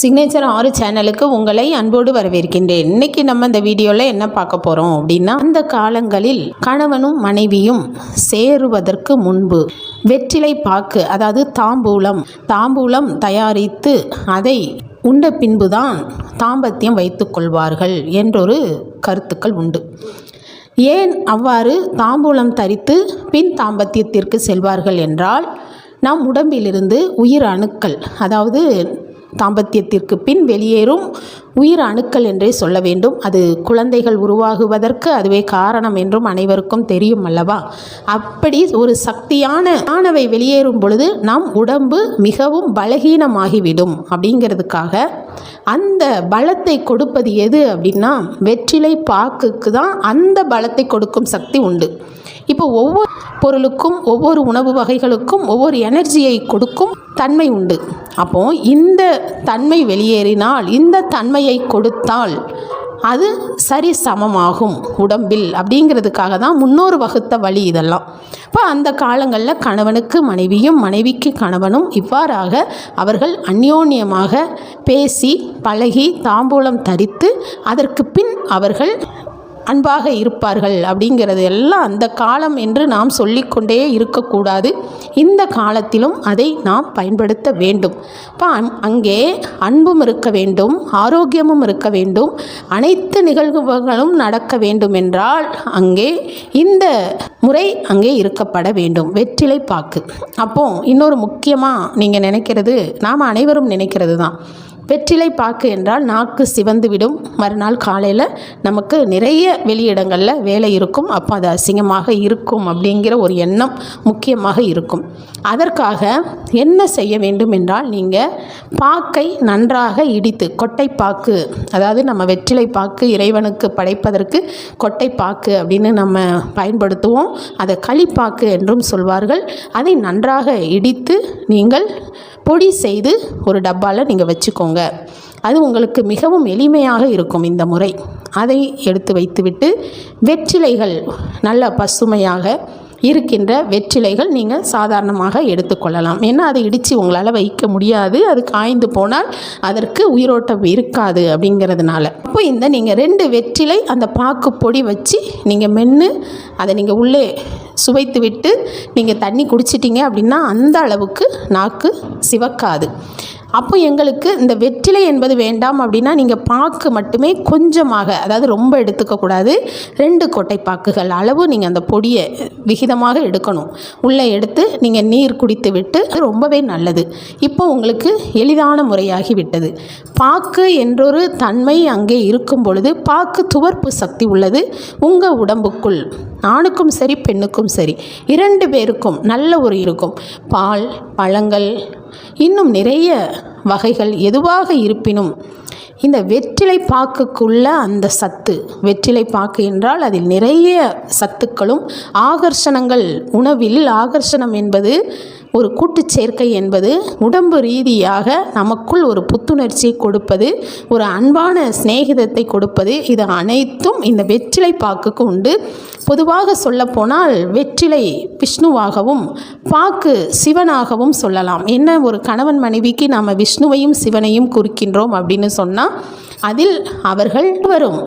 Signature ஆறு சேனலுக்கு உங்களை அன்போடு வரவேற்கின்றேன். இன்னைக்கு நம்ம இந்த வீடியோவில் என்ன பார்க்க போகிறோம் அப்படின்னா அந்த காலங்களில் கணவனும் மனைவியும் சேருவதற்கு முன்பு வெற்றிலை பாக்கு அதாவது தாம்பூலம் தாம்பூலம் தயாரித்து அதை உண்ட பின்புதான் தாம்பத்தியம் வைத்துக்கொள்வார்கள் என்றொரு கருத்துக்கள் உண்டு. ஏன் அவ்வாறு தாம்பூலம் தரித்து பின் தாம்பத்தியத்திற்கு செல்வார்கள் என்றால் நம் உடம்பிலிருந்து உயிர் அணுக்கள் அதாவது தாம்பத்தியத்திற்கு பின் வெளியேறும் உயிர் அணுக்கள் என்றே சொல்ல வேண்டும். அது குழந்தைகள் உருவாகுவதற்கு அதுவே காரணம் என்றும் அனைவருக்கும் தெரியும் அல்லவா? அப்படி ஒரு சக்தியான ஆனவை வெளியேறும் பொழுது நம் உடம்பு மிகவும் பலகீனமாகிவிடும் அப்படிங்கிறதுக்காக அந்த பலத்தை கொடுப்பது எது அப்படின்னா வெற்றிலை பாக்குக்கு தான் அந்த பலத்தை கொடுக்கும் சக்தி உண்டு. இப்போ ஒவ்வொரு பொருளுக்கும் ஒவ்வொரு உணவு வகைகளுக்கும் ஒவ்வொரு எனர்ஜியை கொடுக்கும் தன்மை உண்டு. அப்போ இந்த தன்மை வெளியேறினால் இந்த தன்மையை கொடுத்தால் அது சரி சமமாகும் உடம்பில் அப்படிங்கிறதுக்காக தான் முன்னோர் வகுத்த வழி இதெல்லாம். இப்போ அந்த காலங்களில் கணவனுக்கு மனைவியும் மனைவிக்கு கணவனும் இவ்வாறாக அவர்கள் அந்யோன்யமாக பேசி பழகி தாம்பூலம் தரித்து அதற்கு பின் அவர்கள் அன்பாக இருப்பார்கள் அப்படிங்கிறது எல்லாம் அந்த காலம் என்று நாம் சொல்லிக்கொண்டே இருக்கக்கூடாது. இந்த காலத்திலும் அதை நாம் பயன்படுத்த வேண்டும். இப்போ அங்கே அன்பும் இருக்க வேண்டும் ஆரோக்கியமும் இருக்க வேண்டும் அனைத்து நிகழ்வுகளும் நடக்க வேண்டும் என்றால் அங்கே இந்த முறை அங்கே இருக்கப்பட வேண்டும். வெற்றிலை பாக்கு. அப்போ இன்னொரு முக்கியமாக நீங்கள் நினைக்கிறது நாம் அனைவரும் நினைக்கிறது தான் வெற்றிலை பாக்கு என்றால் நாக்கு சிவந்து விடும். மறுநாள் காலையில் நமக்கு நிறைய வெளியிடங்களில் வேலை இருக்கும். அப்போ அது அசிங்கமாக இருக்கும் அப்படிங்கிற ஒரு எண்ணம் முக்கியமாக இருக்கும். அதற்காக என்ன செய்ய வேண்டும் என்றால் நீங்கள் பாக்கை நன்றாக இடித்து கொட்டை பாக்கு அதாவது நம்ம வெற்றிலை பாக்கு இறைவனுக்கு படைப்பதற்கு கொட்டை பாக்கு அப்படின்னு நம்ம பயன்படுத்துவோம். அதை களிப்பாக்கு என்றும் சொல்வார்கள். அதை நன்றாக இடித்து நீங்கள் பொடி செய்து ஒரு டப்பாவில் நீங்கள் வச்சுக்கோங்க. அது உங்களுக்கு மிகவும் எளிமையாக இருக்கும் இந்த முறை. அதை எடுத்து வைத்துவிட்டு வெற்றிலைகள் நல்ல பசுமையாக இருக்கின்ற வெற்றிலைகள் நீங்கள் சாதாரணமாக எடுத்துக்கொள்ளலாம். ஏன்னா அதை இடித்து உங்களால் வைக்க முடியாது. அது காய்ந்து போனால் அதற்கு உயிரோட்டம் இருக்காது அப்படிங்கிறதுனால. அப்போ இந்த நீங்கள் ரெண்டு வெற்றிலை அந்த பாக்கு பொடி வச்சு நீங்கள் மென்று அதை நீங்கள் உள்ளே சுவைத்து விட்டு நீங்கள் தண்ணி குடிச்சிட்டிங்க அப்படின்னா அந்த அளவுக்கு நாக்கு சிவக்காது. அப்போ எங்களுக்கு இந்த வெற்றிலை என்பது வேண்டாம் அப்படின்னா நீங்கள் பாக்கு மட்டுமே கொஞ்சமாக அதாவது ரொம்ப எடுத்துக்கக்கூடாது ரெண்டு கொட்டை பாக்குகள் அளவு நீங்கள் அந்த பொடியை விகிதமாக எடுக்கணும். உள்ளே எடுத்து நீங்கள் நீர் குடித்து விட்டு ரொம்பவே நல்லது. இப்போ உங்களுக்கு எளிதான முறையாகி விட்டது. பாக்கு என்றொரு தன்மை அங்கே இருக்கும் பொழுது பாக்கு துவர்ப்பு சக்தி உள்ளது. உங்கள் உடம்புக்குள் ஆணுக்கும் சரி பெண்ணுக்கும் சரி. இரண்டு பேருக்கும் நல்ல ஒரு இருக்கும். பால் பழங்கள் இன்னும் நிறைய வகைகள் எதுவாக இருப்பினும் இந்த வெற்றிலை பாக்குக்குள்ள அந்த சத்து வெற்றிலை பாக்கு என்றால் அதில் நிறைய சத்துக்களும் ஆகர்ஷணங்கள் உணவில் ஆகர்ஷணம் என்பது ஒரு கூட்டுச் சேர்க்கை என்பது உடம்பு ரீதியாக நமக்குள் ஒரு புத்துணர்ச்சியை கொடுப்பது ஒரு அன்பான சிநேகிதத்தை கொடுப்பது. இது அனைத்தும் இந்த வெற்றிலை பாக்குக்கு உண்டு. பொதுவாக சொல்லப்போனால் வெற்றிலை விஷ்ணுவாகவும் பாக்கு சிவனாகவும் சொல்லலாம். என்ன ஒரு கணவன் மனைவிக்கு நாம் விஷ்ணுவையும் சிவனையும் குறிக்கின்றோம் அப்படின்னு சொன்னால் அதில் அவர்கள் வரும்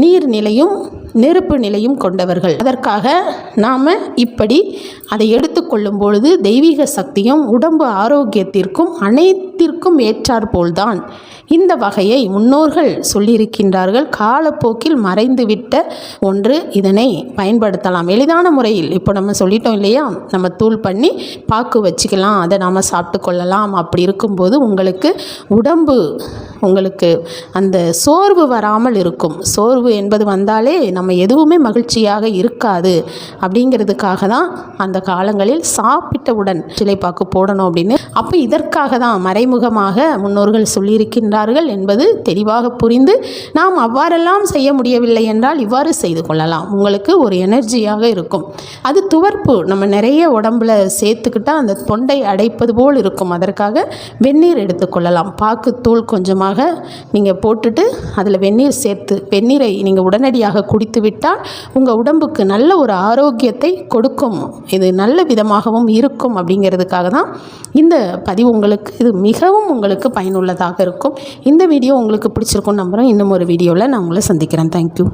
நீர்நிலையும் நெருப்பு நிலையும் கொண்டவர்கள். அதற்காக நாம் இப்படி அதை எடுத்துக்கொள்ளும் பொழுது தெய்வீக சக்தியும் உடம்பு ஆரோக்கியத்திற்கும் அனைத்திற்கும் ஏற்றாற்போல்தான். இந்த வகையை முன்னோர்கள் சொல்லியிருக்கின்றார்கள். காலப்போக்கில் மறைந்துவிட்ட ஒன்று இதனை பயன்படுத்தலாம். எளிதான முறையில் இப்போ நம்ம சொல்லிட்டோம் இல்லையா? நம்ம தூள் பண்ணி பாக்கு வச்சுக்கலாம் அதை நாம் சாப்பிட்டு கொள்ளலாம். அப்படி இருக்கும்போது உங்களுக்கு உடம்பு உங்களுக்கு அந்த சோர்வு வராமல் இருக்கும். சோர்வு என்பது வந்தாலே நம்ம எதுவுமே மகிழ்ச்சியாக இருக்காது அப்படிங்கிறதுக்காக தான் அந்த காலங்களில் சாப்பிட்டவுடன் சிலைப்பாக்கு போடணும் அப்படின்னு. அப்போ இதற்காக தான் மறை மறைமுகமாக முன்னோர்கள் சொல்லியிருக்கின்றார்கள் என்பது தெளிவாக புரிந்து நாம் அவ்வாறெல்லாம் செய்ய முடியவில்லை என்றால் இவ்வாறு செய்து கொள்ளலாம். உங்களுக்கு ஒரு எனர்ஜியாக இருக்கும். அது துவர்ப்பு. நம்ம நிறைய உடம்புல சேர்த்துக்கிட்டால் அந்த தொண்டை அடைப்பது போல் இருக்கும். அதற்காக வெந்நீர் எடுத்துக்கொள்ளலாம் பாக்குத்தூள் கொஞ்சமாக நீங்கள் போட்டுட்டு அதில் வெந்நீர் சேர்த்து வெந்நீரை நீங்கள் உடனடியாக குடித்து விட்டால் உங்கள் உடம்புக்கு நல்ல ஒரு ஆரோக்கியத்தை கொடுக்கும். இது நல்ல விதமாகவும் இருக்கும் அப்படிங்கிறதுக்காக தான் இந்த பதிவு உங்களுக்கு இது மிகவும் உங்களுக்கு பயனுள்ளதாக இருக்கும். இந்த வீடியோ உங்களுக்கு பிடிச்சிருக்கும் நம்புகிறேன் இன்னும் ஒரு வீடியோவில் நான் உங்களை சந்திக்கிறேன். தேங்க்யூ